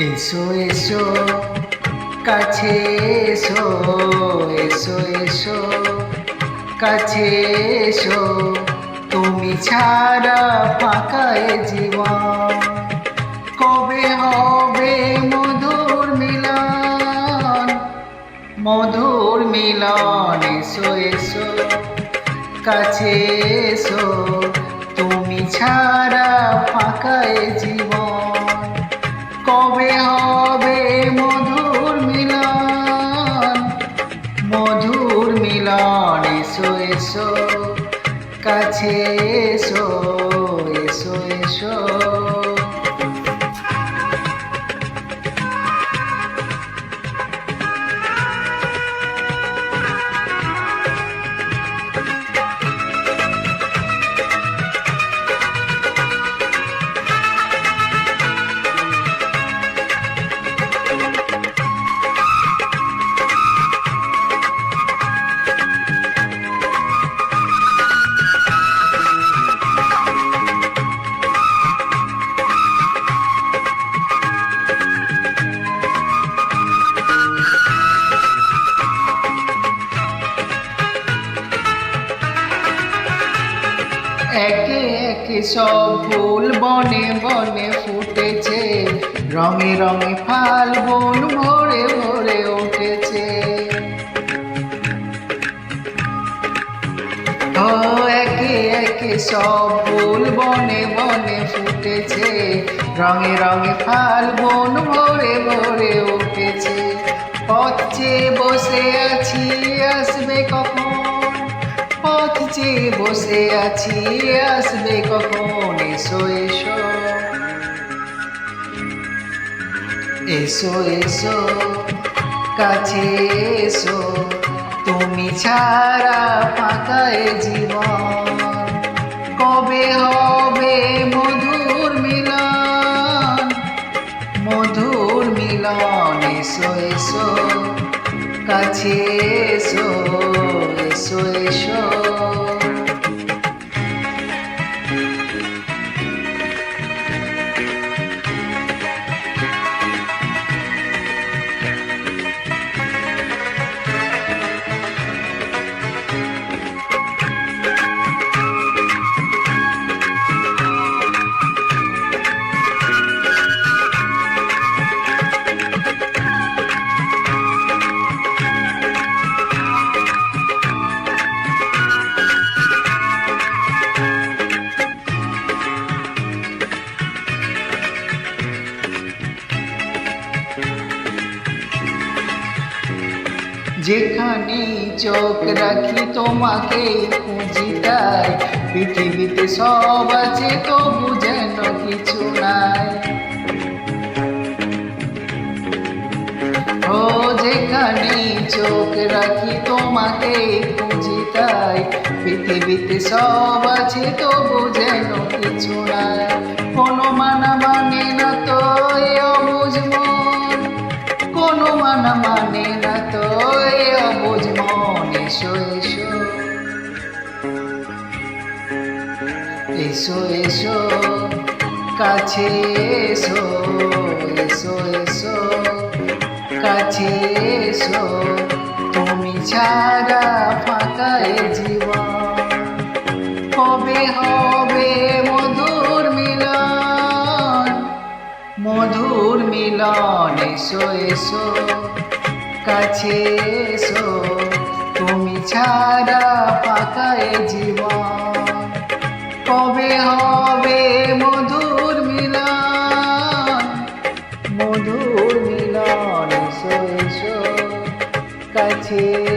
এসো এসো, কাছে এসো এসো এসো, কাছে এসো। তুমি ছাড়া এ জীবন। কবে হবে মধুর মিলন? মধুর মিলন, এসো এসো, কাছে এসো। তুমি ছাড়া এ জীবন। কবে হবে মধুর মিলন। মধুর মিলন কাছে এসো এসো এসো। একে সব ফুল বনে বনে ফুটেছে। রঙে রঙে ফাল্গুন ভরে ভরে উঠেছে। ও, একে একে সব ফুল বনে বনে ফুটেছে। রঙে রঙে ফাল্গুন ভরে ভরে উঠেছে। পথ বসে আছি, আসবে কখন? চেয়ে বসে আছি, আসবে কখন? এসো এসো। এসো এসো, কাছে এসো। তুমি ছাড়া এ জীবন। কবে হবে মধুর মিলন? মধুর মিলন, এসো এসো, কাছে এসো। এসো এসো যেখানে চোখ রাখি তোমাকে খুঁজি তাই পৃথিবীতে সব আছে তবু যেন কিছু নাই। ও যেখানে চোখ রাখি তোমাকে খুঁজি তাই পৃথিবীতে সব আছে তবু যেন কিছু নাই। কোনো মানা মানে না তো এসো এসো, কাছে এসো এসো এসো, কাছে এসো, তুমি ছাড়া ফাঁকা জীবন। কবে হবে মধুর মিলন মধুর মিলন, এসো এসো, কাছে এসো, তুমি ছাড়া এ জীবন। মধুর